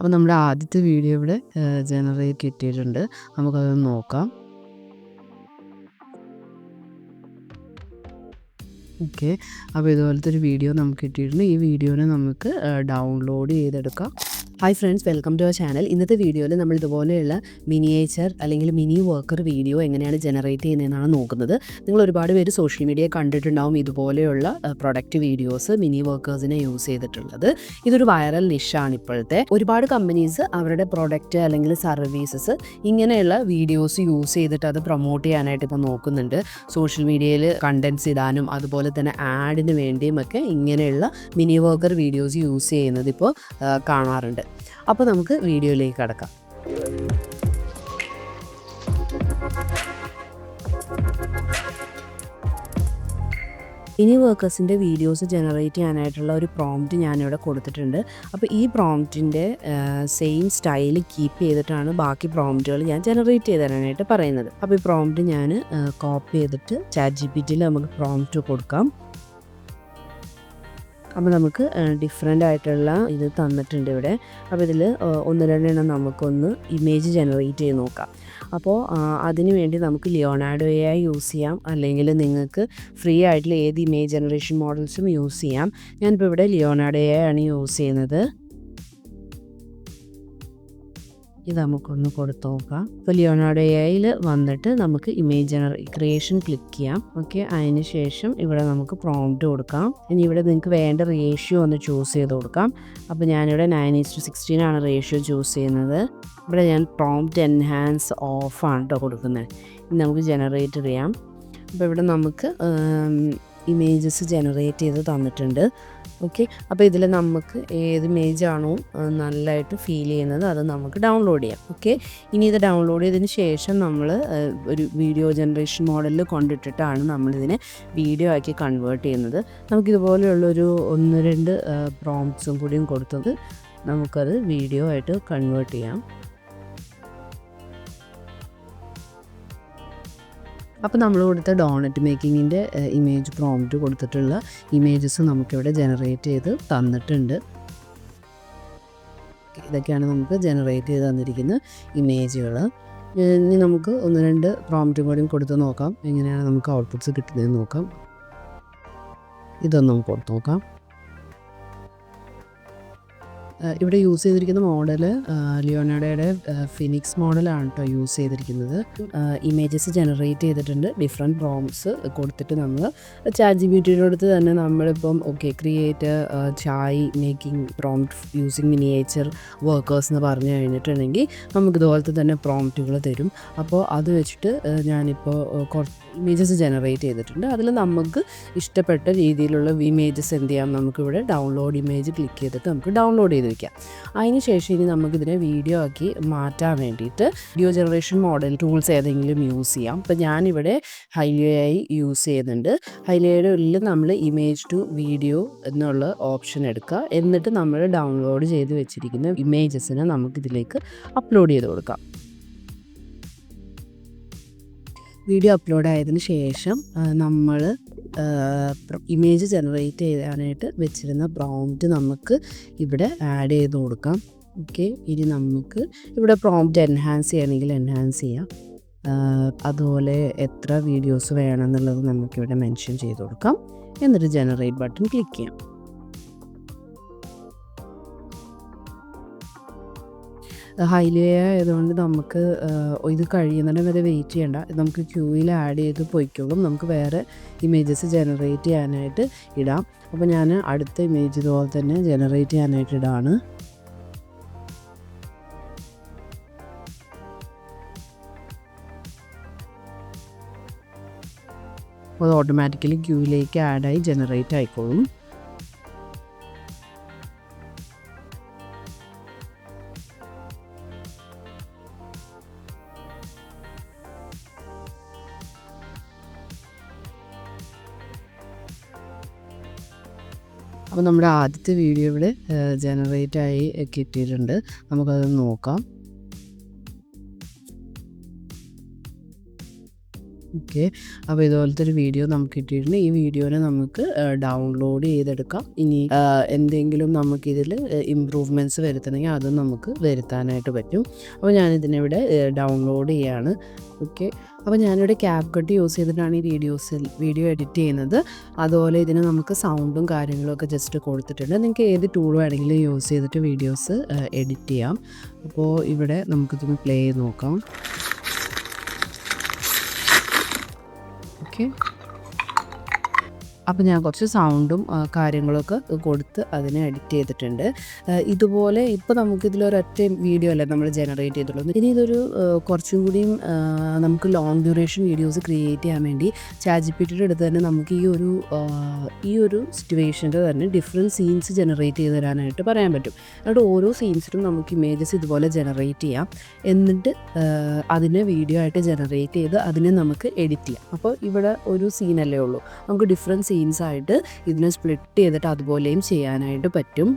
അപ്പോൾ നമ്മുടെ ആദ്യത്തെ വീഡിയോ ഇവിടെ ജനറേറ്റ് കിട്ടിയിട്ടുണ്ട്. നമുക്കതൊന്ന് നോക്കാം. ഓക്കെ. അപ്പോൾ ഇതുപോലത്തെ ഒരു വീഡിയോ നമുക്ക് കിട്ടിയിട്ടുണ്ട്. ഈ വീഡിയോനെ നമുക്ക് ഡൗൺലോഡ് ചെയ്തെടുക്കാം. Hi friends welcome to our channel ഇന്നത്തെ വീഡിയോയിൽ നമ്മൾ ഇതുപോലെയുള്ള മിനിയേച്ചർ അല്ലെങ്കിൽ മിനി വർക്കർ വീഡിയോ എങ്ങനെയാണ് ജനറേറ്റ് ചെയ്യുന്നതെന്നാണ് നോക്കുന്നത്. നിങ്ങൾ ഒരുപാട് പേര് സോഷ്യൽ മീഡിയ കണ്ടിട്ടുണ്ടാവും ഇതുപോലെയുള്ള പ്രൊഡക്റ്റ് വീഡിയോസ് മിനി വർക്കേഴ്സിനെ യൂസ് ചെയ്തിട്ടുള്ളത്. ഇതൊരു വൈറൽ നിഷാണ് ഇപ്പോഴത്തെ. ഒരുപാട് കമ്പനീസ് അവരുടെ പ്രൊഡക്റ്റ് അല്ലെങ്കിൽ സർവീസസ് ഇങ്ങനെയുള്ള വീഡിയോസ് യൂസ് ചെയ്തിട്ട് അത് പ്രൊമോട്ട് ചെയ്യാനായിട്ട് ഇപ്പോൾ നോക്കുന്നുണ്ട്. സോഷ്യൽ മീഡിയയിൽ കണ്ടൻസ് ഇടാനും അതുപോലെ തന്നെ ആഡിന് വേണ്ടിയും ഒക്കെ ഇങ്ങനെയുള്ള മിനി വർക്കർ വീഡിയോസ് യൂസ് ചെയ്യുന്നത് ഇപ്പോൾ കാണാറുണ്ട്. അപ്പോൾ നമുക്ക് വീഡിയോയിലേക്ക് കടക്കാം. ഇനി വർക്കേഴ്സിന്റെ വീഡിയോസ് ജനറേറ്റ് ചെയ്യാനായിട്ടുള്ള ഒരു പ്രോംപ്റ്റ് ഞാനിവിടെ കൊടുത്തിട്ടുണ്ട്. അപ്പോൾ ഈ പ്രോംപ്റ്റിന്റെ സെയിം സ്റ്റൈൽ കീപ്പ് ചെയ്തിട്ടാണ് ബാക്കി പ്രോംപ്റ്റുകൾ ഞാൻ ജനറേറ്റ് ചെയ്ത് തരാനായിട്ട് പറയുന്നത്. അപ്പോൾ ഈ പ്രോംപ്റ്റ് ഞാൻ കോപ്പി ചെയ്തിട്ട് ചാറ്റ് ജി പി ടിയിൽ നമുക്ക് പ്രോംപ്റ്റ് കൊടുക്കാം. അപ്പോൾ നമുക്ക് ഡിഫറെന്റ് ആയിട്ടുള്ള ഇത് തന്നിട്ടുണ്ട് ഇവിടെ. അപ്പോൾ ഇതിൽ ഒന്ന് രണ്ടെണ്ണം നമുക്കൊന്ന് ഇമേജ് ജനറേറ്റ് ചെയ്ത് നോക്കാം. അപ്പോൾ അതിന് വേണ്ടി നമുക്ക് ലിയോണാഡോ എ ആയി യൂസ് ചെയ്യാം. അല്ലെങ്കിൽ നിങ്ങൾക്ക് ഫ്രീ ആയിട്ടുള്ള ഏത് ഇമേജ് ജനറേഷൻ മോഡൽസും യൂസ് ചെയ്യാം. ഞാനിപ്പോൾ ഇവിടെ ലിയോണാഡോ എ ആണ് യൂസ് ചെയ്യുന്നത്. ഇത് നമുക്കൊന്ന് കൊടുത്തു നോക്കാം. ഇപ്പോൾ ലിയോണാർഡോ എയിൽ വന്നിട്ട് നമുക്ക് ഇമേജ് ജനറ ക്രിയേഷൻ ക്ലിക്ക് ചെയ്യാം. ഓക്കെ അതിന് ശേഷം ഇവിടെ നമുക്ക് പ്രോംപ്റ്റ് കൊടുക്കാം. ഇനി ഇവിടെ നിങ്ങൾക്ക് വേണ്ട റേഷ്യോ ഒന്ന് ചൂസ് ചെയ്ത് കൊടുക്കാം. അപ്പോൾ ഞാനിവിടെ നയൻ ഈസ് സിക്സ്റ്റീൻ ആണ് റേഷ്യോ ചൂസ് ചെയ്യുന്നത്. ഇവിടെ ഞാൻ പ്രോംപ്റ്റ് എൻഹാൻസ് ഓഫാണ് കേട്ടോ കൊടുക്കുന്നത്. നമുക്ക് ജനറേറ്റ് ചെയ്യാം. അപ്പോൾ ഇവിടെ നമുക്ക് ഇമേജസ് ജനറേറ്റ് ചെയ്ത് തന്നിട്ടുണ്ട്. ഓക്കെ അപ്പോൾ ഇതിൽ നമുക്ക് ഏത് ഇമേജാണോ നല്ലതായിട്ട് ഫീൽ ചെയ്യുന്നത് അത് നമുക്ക് ഡൗൺലോഡ് ചെയ്യാം. ഓക്കെ ഇനി ഇത് ഡൗൺലോഡ് ചെയ്തതിന് ശേഷം നമ്മൾ ഒരു വീഡിയോ ജനറേഷൻ മോഡലിൽ കൊണ്ടിട്ടിട്ടാണ് നമ്മളിതിനെ വീഡിയോ ആക്കി കൺവേർട്ട് ചെയ്യുന്നത്. നമുക്കിതുപോലെയുള്ളൊരു ഒന്ന് രണ്ട് പ്രോംപ്റ്റ്സും കൂടിയും കൊടുത്തത് നമുക്കത് വീഡിയോ ആയിട്ട് കൺവേർട്ട് ചെയ്യാം. അപ്പോൾ നമ്മൾ കൊടുത്ത ഡോണറ്റ് മേക്കിങ്ങിന്റെ ഇമേജ് പ്രോംപ്റ്റ് കൊടുത്തിട്ടുള്ള ഇമേജസ് നമുക്കിവിടെ ജനറേറ്റ് ചെയ്ത് തന്നിട്ടുണ്ട്. ഇതൊക്കെയാണ് നമുക്ക് ജനറേറ്റ് ചെയ്ത് തന്നിരിക്കുന്ന ഇമേജുകൾ ഇനി നമുക്ക് ഒന്ന് രണ്ട് പ്രോംപ്റ്റും കൂടിയും കൊടുത്ത് നോക്കാം. എങ്ങനെയാണ് നമുക്ക് ഔട്ട്പുട്ട്സ് കിട്ടുന്നതെന്ന് നോക്കാം. ഇതൊന്നും കൊടുത്ത് നോക്കാം. ഇവിടെ യൂസ് ചെയ്തിരിക്കുന്ന മോഡൽ ലിയോണോഡയുടെ ഫിനിക്സ് മോഡലാണ് കേട്ടോ യൂസ് ചെയ്തിരിക്കുന്നത്. ഇമേജസ് ജനറേറ്റ് ചെയ്തിട്ടുണ്ട്. ഡിഫറെന്റ് പ്രോംസ് കൊടുത്തിട്ട് നമ്മൾ ചാറ്റ് ജി ബി അടുത്ത് തന്നെ നമ്മളിപ്പം okay create chai making prompt using miniature workers എന്ന് പറഞ്ഞു കഴിഞ്ഞിട്ടുണ്ടെങ്കിൽ നമുക്ക് ഇതുപോലത്തെ തന്നെ പ്രോംപ്റ്റുകൾ തരും. അപ്പോൾ അത് വെച്ചിട്ട് ഞാനിപ്പോൾ കുറച്ച് ഇമേജസ് ജനറേറ്റ് ചെയ്തിട്ടുണ്ട്. അതിൽ നമുക്ക് ഇഷ്ടപ്പെട്ട രീതിയിലുള്ള ഇമേജസ് എന്ത് ചെയ്യാം? നമുക്കിവിടെ ഡൗൺലോഡ് ഇമേജ് ക്ലിക്ക് ചെയ്തിട്ട് നമുക്ക് ഡൗൺലോഡ് ചെയ്ത് വയ്ക്കാം അതിന് ശേഷം ഇനി നമുക്കിതിനെ വീഡിയോ ആക്കി മാറ്റാൻ വേണ്ടിയിട്ട് വീഡിയോ ജനറേഷൻ മോഡൽ ടൂൾസ് ഏതെങ്കിലും യൂസ് ചെയ്യാം. ഇപ്പം ഞാനിവിടെ ആയി യൂസ് ചെയ്യുന്നുണ്ട്. ഹൈലിയയുടെ ഉള്ളിൽ നമ്മൾ ഇമേജ് ടു വീഡിയോ എന്നുള്ള ഓപ്ഷൻ എടുക്കുക. എന്നിട്ട് നമ്മൾ ഡൗൺലോഡ് ചെയ്ത് വെച്ചിരിക്കുന്ന ഇമേജസിനെ നമുക്കിതിലേക്ക് അപ്ലോഡ് ചെയ്ത് കൊടുക്കാം. വീഡിയോ അപ്ലോഡ് ആയതിന് ശേഷം നമ്മൾ ഇമേജ് ജനറേറ്റ് ചെയ്യാനായിട്ട് വെച്ചിരുന്ന പ്രോംപ്റ്റ് നമുക്ക് ഇവിടെ ആഡ് ചെയ്ത് കൊടുക്കാം. ഓക്കെ ഇനി നമുക്ക് ഇവിടെ പ്രോംപ്റ്റ് എൻഹാൻസ് ചെയ്യണമെങ്കിൽ എൻഹാൻസ് ചെയ്യാം. അതുപോലെ എത്ര വീഡിയോസ് വേണമെന്നുള്ളത് നമുക്കിവിടെ മെൻഷൻ ചെയ്ത് കൊടുക്കാം. എന്നിട്ട് ജനറേറ്റ് ബട്ടൺ ക്ലിക്ക് ചെയ്യാം. ഹൈലി ആയതുകൊണ്ട് നമുക്ക് ഇത് കഴിയുന്നതിന് വരെ വെയിറ്റ് ചെയ്യേണ്ട. നമുക്ക് ക്യൂയിൽ ആഡ് ചെയ്ത് പോയിക്കോളും. നമുക്ക് വേറെ ഇമേജസ് ജനറേറ്റ് ചെയ്യാനായിട്ട് ഇടാം. അപ്പോൾ ഞാൻ അടുത്ത ഇമേജ് ഇതുപോലെ തന്നെ ജനറേറ്റ് ചെയ്യാനായിട്ട് ഇടാണ്. അപ്പോൾ അത് ഓട്ടോമാറ്റിക്കലി ക്യൂയിലേക്ക് ആഡായി ജനറേറ്റ് ആയിക്കോളും. അപ്പോൾ നമ്മുടെ ആദ്യത്തെ വീഡിയോ ഇവിടെ ജനറേറ്റായി കിട്ടിയിട്ടുണ്ട്. നമുക്കത് നോക്കാം. ഓക്കെ. അപ്പോൾ ഇതുപോലത്തെ ഒരു വീഡിയോ നമുക്ക് കിട്ടിയിട്ടുണ്ട്. ഈ വീഡിയോനെ നമുക്ക് ഡൗൺലോഡ് ചെയ്തെടുക്കാം. ഇനി എന്തെങ്കിലും നമുക്കിതിൽ ഇമ്പ്രൂവ്മെന്റ്സ് വരുത്തണമെങ്കിൽ അതും നമുക്ക് വരുത്താനായിട്ട് പറ്റും. അപ്പോൾ ഞാനിതിനിവിടെ ഡൗൺലോഡ് ചെയ്യാണ്. ഓക്കെ. അപ്പോൾ ഞാനിവിടെ ക്യാപ് കട്ട് യൂസ് ചെയ്തിട്ടാണ് ഈ വീഡിയോസിൽ വീഡിയോ എഡിറ്റ് ചെയ്യുന്നത്. അതുപോലെ ഇതിന് നമുക്ക് സൗണ്ടും കാര്യങ്ങളും ഒക്കെ ജസ്റ്റ് കൊടുത്തിട്ടുണ്ട്. നിങ്ങൾക്ക് ഏത് ടൂൾ വേണമെങ്കിലും യൂസ് ചെയ്തിട്ട് വീഡിയോസ് എഡിറ്റ് ചെയ്യാം. അപ്പോൾ ഇവിടെ നമുക്കിതൊന്ന് പ്ലേ ചെയ്ത് നോക്കാം. ഓക്കെ അപ്പോൾ ഞാൻ കുറച്ച് സൗണ്ടും കാര്യങ്ങളൊക്കെ കൊടുത്ത് അതിനെ എഡിറ്റ് ചെയ്തിട്ടുണ്ട്. ഇതുപോലെ ഇപ്പോൾ നമുക്കിതിലൊരൊറ്റ വീഡിയോ അല്ല നമ്മൾ ജനറേറ്റ് ചെയ്തിട്ടുള്ളൂ ഇനി ഇതൊരു കുറച്ചും കൂടിയും നമുക്ക് ലോങ് ഡ്യൂറേഷൻ വീഡിയോസ് ക്രിയേറ്റ് ചെയ്യാൻ വേണ്ടി ചാജിപ്പിറ്റിയുടെ അടുത്ത് തന്നെ നമുക്ക് ഈ ഒരു ഈ ഒരു സിറ്റുവേഷന്റെ തന്നെ ഡിഫറെന്റ് സീൻസ് ജനറേറ്റ് ചെയ്ത് തരാനായിട്ട് പറയാൻ പറ്റും. എന്നിട്ട് ഓരോ സീൻസിനും നമുക്ക് ഇമേജസ് ഇതുപോലെ ജനറേറ്റ് ചെയ്യാം. എന്നിട്ട് അതിനെ വീഡിയോ ആയിട്ട് ജനറേറ്റ് ചെയ്ത് അതിനെ നമുക്ക് എഡിറ്റ് ചെയ്യാം. അപ്പോൾ ഇവിടെ ഒരു സീനല്ലേ ഉള്ളൂ. നമുക്ക് ഡിഫറെന്റ് സീൻസ് ആയിട്ട് ഇതിനെ സ്പ്ലിറ്റ് ചെയ്തിട്ട് അതുപോലെയും ചെയ്യാനായിട്ട് പറ്റും.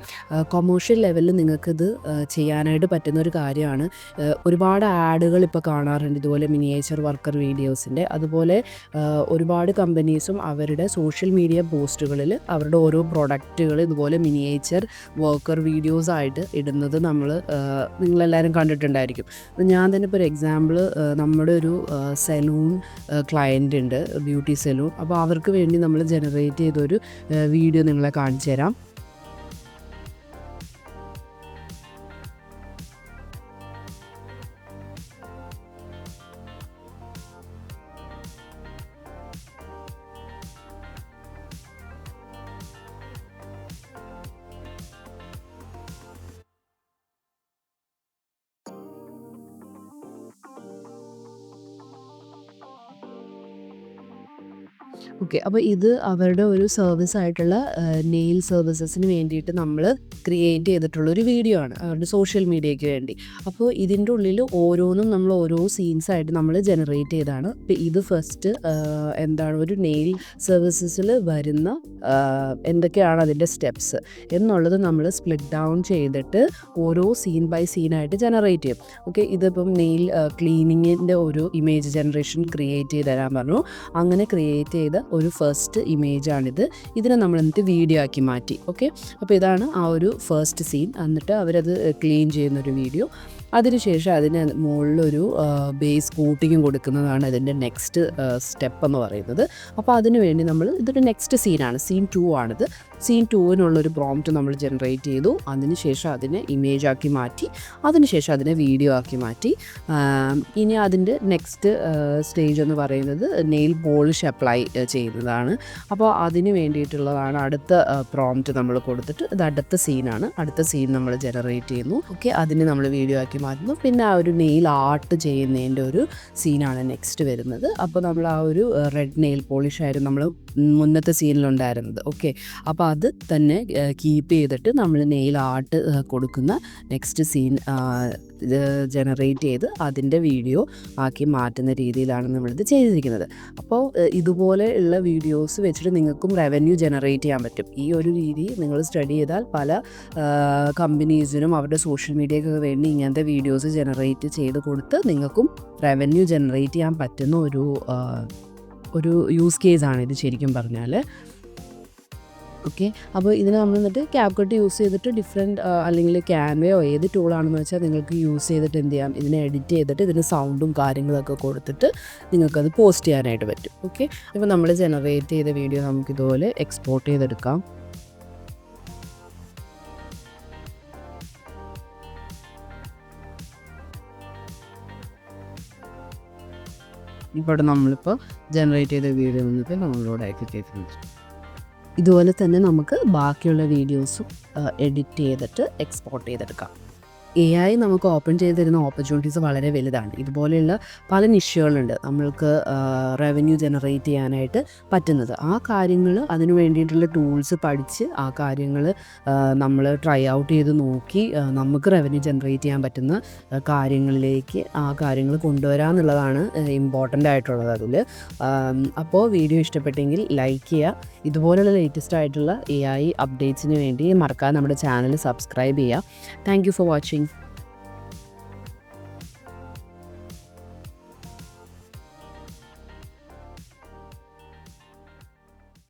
കൊമേഴ്ഷ്യൽ ലെവലിൽ നിങ്ങൾക്കിത് ചെയ്യാനായിട്ട് പറ്റുന്ന ഒരു കാര്യമാണ് ഒരുപാട് ആഡുകൾ ഇപ്പോൾ കാണാറുണ്ട്. ഇതുപോലെ മിനിയേച്ചർ വർക്കർ വീഡിയോസിന്റെ അതുപോലെ ഒരുപാട് കമ്പനീസും അവരുടെ സോഷ്യൽ മീഡിയ പോസ്റ്റുകളിൽ അവരുടെ ഓരോ പ്രൊഡക്റ്റുകൾ ഇതുപോലെ മിനിയേച്ചർ വർക്കർ വീഡിയോസ് ആയിട്ട് ഇടുന്നത് നമ്മൾ നിങ്ങളെല്ലാവരും കണ്ടിട്ടുണ്ടായിരിക്കും. ഞാൻ തന്നെ ഇപ്പോൾ ഒരു എക്സാമ്പിൾ നമ്മുടെ ഒരു സെലൂൺ ക്ലയന്റ് ഉണ്ട്. ബ്യൂട്ടി സെലൂൺ അപ്പോൾ അവർക്ക് വേണ്ടി നമ്മൾ ജനറേറ്റ് ചെയ്തൊരു വീഡിയോ നിങ്ങളെ കാണിച്ചു തരാം ഓക്കെ അപ്പോൾ ഇത് അവരുടെ ഒരു സർവീസ് ആയിട്ടുള്ള നെയിൽ സർവീസസിന് വേണ്ടിയിട്ട് നമ്മൾ ക്രിയേറ്റ് ചെയ്തിട്ടുള്ള ഒരു വീഡിയോ ആണ് അവരുടെ സോഷ്യൽ മീഡിയയ്ക്ക് വേണ്ടി. അപ്പോൾ ഇതിന്റെ ഉള്ളിൽ ഓരോന്നും നമ്മൾ ഓരോ സീൻസായിട്ട് നമ്മൾ ജനറേറ്റ് ചെയ്താണ്. ഇത് ഫസ്റ്റ് എന്താണ് ഒരു നെയിൽ സർവീസസിൽ വരുന്ന എന്തൊക്കെയാണ് അതിന്റെ സ്റ്റെപ്സ് എന്നുള്ളത് നമ്മൾ സ്പ്ലിറ്റ് ഡൗൺ ചെയ്തിട്ട് ഓരോ സീൻ ബൈ സീനായിട്ട് ജനറേറ്റ് ചെയ്യും. ഓക്കെ ഇതിപ്പം നെയിൽ ക്ലീനിങ്ങിന്റെ ഒരു ഇമേജ് ജനറേഷൻ ക്രിയേറ്റ് ചെയ്ത് തരാൻ പറഞ്ഞു. അങ്ങനെ ക്രിയേറ്റ് ചെയ്ത ഒരു ഫസ്റ്റ് ഇമേജാണിത് ഇതിനെ നമ്മൾ എന്നിട്ട് വീഡിയോ ആക്കി മാറ്റി. ഓക്കെ അപ്പോൾ ഇതാണ് ആ ഒരു ഫസ്റ്റ് സീൻ എന്നിട്ട് അവരത് ക്ലീൻ ചെയ്യുന്നൊരു വീഡിയോ അതിനുശേഷം അതിന് മുകളിലൊരു ബേസ് കൂട്ടിങ്ങും കൊടുക്കുന്നതാണ് ഇതിന്റെ നെക്സ്റ്റ് സ്റ്റെപ്പ് എന്ന് പറയുന്നത്. അപ്പോൾ അതിനു വേണ്ടി നമ്മൾ ഇതൊരു നെക്സ്റ്റ് സീനാണ് സീൻ ടു ആണിത്. സീൻ ടുവിനുള്ളൊരു പ്രോംപ്റ്റ് നമ്മൾ ജനറേറ്റ് ചെയ്തു. അതിനുശേഷം അതിനെ ഇമേജ് ആക്കി മാറ്റി. അതിനുശേഷം അതിനെ വീഡിയോ ആക്കി മാറ്റി. ഇനി അതിന്റെ നെക്സ്റ്റ് സ്റ്റേജ് എന്ന് പറയുന്നത് നെയിൽ പോളിഷ് അപ്ലൈ ചെയ്യുന്നതാണ്. അപ്പോൾ അതിന് വേണ്ടിയിട്ടുള്ളതാണ് അടുത്ത പ്രോംപ്റ്റ് നമ്മൾ കൊടുത്തിട്ട് ഇത് അടുത്ത സീനാണ് അടുത്ത സീൻ നമ്മൾ ജനറേറ്റ് ചെയ്യുന്നു. ഓക്കെ അതിന് നമ്മൾ വീഡിയോ ആക്കി മാറ്റുന്നു. പിന്നെ ആ ഒരു നെയിൽ ആർട്ട് ചെയ്യുന്നതിന്റെ ഒരു സീനാണ് നെക്സ്റ്റ് വരുന്നത്. അപ്പോൾ നമ്മൾ ആ ഒരു റെഡ് നെയിൽ പോളിഷ് ആയിരുന്നു നമ്മൾ മുന്നത്തെ സീനിലുണ്ടായിരുന്നത് ഓക്കെ അപ്പോൾ അത് തന്നെ കീപ്പ് ചെയ്തിട്ട് നമ്മൾ നെയിൽ ആർട്ട് കൊടുക്കുന്ന നെക്സ്റ്റ് സീൻ ജനറേറ്റ് ചെയ്ത് അതിന്റെ വീഡിയോ ആക്കി മാറ്റുന്ന രീതിയിലാണ് നമ്മളിത് ചെയ്തിരിക്കുന്നത്. അപ്പോൾ ഇതുപോലെ ഉള്ള വീഡിയോസ് വെച്ചിട്ട് നിങ്ങൾക്കും റവന്യൂ ജനറേറ്റ് ചെയ്യാൻ പറ്റും. ഈ ഒരു രീതി നിങ്ങൾ സ്റ്റഡി ചെയ്താൽ പല കമ്പനീസിനും അവരുടെ സോഷ്യൽ മീഡിയക്കൊക്കെ വേണ്ടി ഇങ്ങനത്തെ വീഡിയോസ് ജനറേറ്റ് ചെയ്ത് കൊടുത്ത് നിങ്ങൾക്കും റവന്യൂ ജനറേറ്റ് ചെയ്യാൻ പറ്റുന്ന ഒരു ഒരു യൂസ് കേസാണ് ഇത് ശരിക്കും പറഞ്ഞാൽ ഓക്കെ അപ്പോൾ ഇതിന് നമ്മൾ എന്നിട്ട് ക്യാപ് കട്ട് യൂസ് ചെയ്തിട്ട് ഡിഫറെന്റ് അല്ലെങ്കിൽ ക്യാൻവയോ ഏത് ടൂളാണെന്ന് വെച്ചാൽ നിങ്ങൾക്ക് യൂസ് ചെയ്തിട്ട് എന്ത് ചെയ്യാം? ഇതിനെ എഡിറ്റ് ചെയ്തിട്ട് ഇതിന് സൗണ്ടും കാര്യങ്ങളൊക്കെ കൊടുത്തിട്ട് നിങ്ങൾക്കത് പോസ്റ്റ് ചെയ്യാനായിട്ട് പറ്റും. ഓക്കെ അപ്പോൾ നമ്മൾ ജനറേറ്റ് ചെയ്ത വീഡിയോ നമുക്കിതുപോലെ എക്സ്പോർട്ട് ചെയ്തെടുക്കാം. ഇവിടെ നമ്മളിപ്പോൾ ജനറേറ്റ് ചെയ്ത വീഡിയോ വന്നിട്ട് നമ്മളിവിടെ ആക്കി ചെയ്തിട്ടുണ്ട് ഇതുപോലെ തന്നെ നമുക്ക് ബാക്കിയുള്ള വീഡിയോസും എഡിറ്റ് ചെയ്തിട്ട് എക്സ്പോർട്ട് ചെയ്തെടുക്കാം. എ ഐ നമുക്ക് ഓപ്പൺ ചെയ്ത് തരുന്ന ഓപ്പർച്യൂണിറ്റീസ് വളരെ വലുതാണ്. ഇതുപോലെയുള്ള പല നിഷ്യുകളുണ്ട് നമ്മൾക്ക് റവന്യൂ ജനറേറ്റ് ചെയ്യാനായിട്ട് പറ്റുന്നത്. ആ കാര്യങ്ങൾ അതിന് വേണ്ടിയിട്ടുള്ള ടൂൾസ് പഠിച്ച് ആ കാര്യങ്ങൾ നമ്മൾ ട്രൈ ഔട്ട് ചെയ്ത് നോക്കി നമുക്ക് റവന്യൂ ജനറേറ്റ് ചെയ്യാൻ പറ്റുന്ന കാര്യങ്ങളിലേക്ക് ആ കാര്യങ്ങൾ കൊണ്ടുവരാമെന്നുള്ളതാണ് ഇമ്പോർട്ടന്റ് ആയിട്ടുള്ളത് അതിൽ അപ്പോൾ വീഡിയോ ഇഷ്ടപ്പെട്ടെങ്കിൽ ലൈക്ക് ചെയ്യുക ഇതുപോലെയുള്ള ലേറ്റസ്റ്റ് ആയിട്ടുള്ള എ ഐ അപ്ഡേറ്റ്സിന് വേണ്ടി മറക്കാതെ നമ്മുടെ ചാനൽ സബ്സ്ക്രൈബ് ചെയ്യുക താങ്ക് ഫോർ വാച്ചിങ്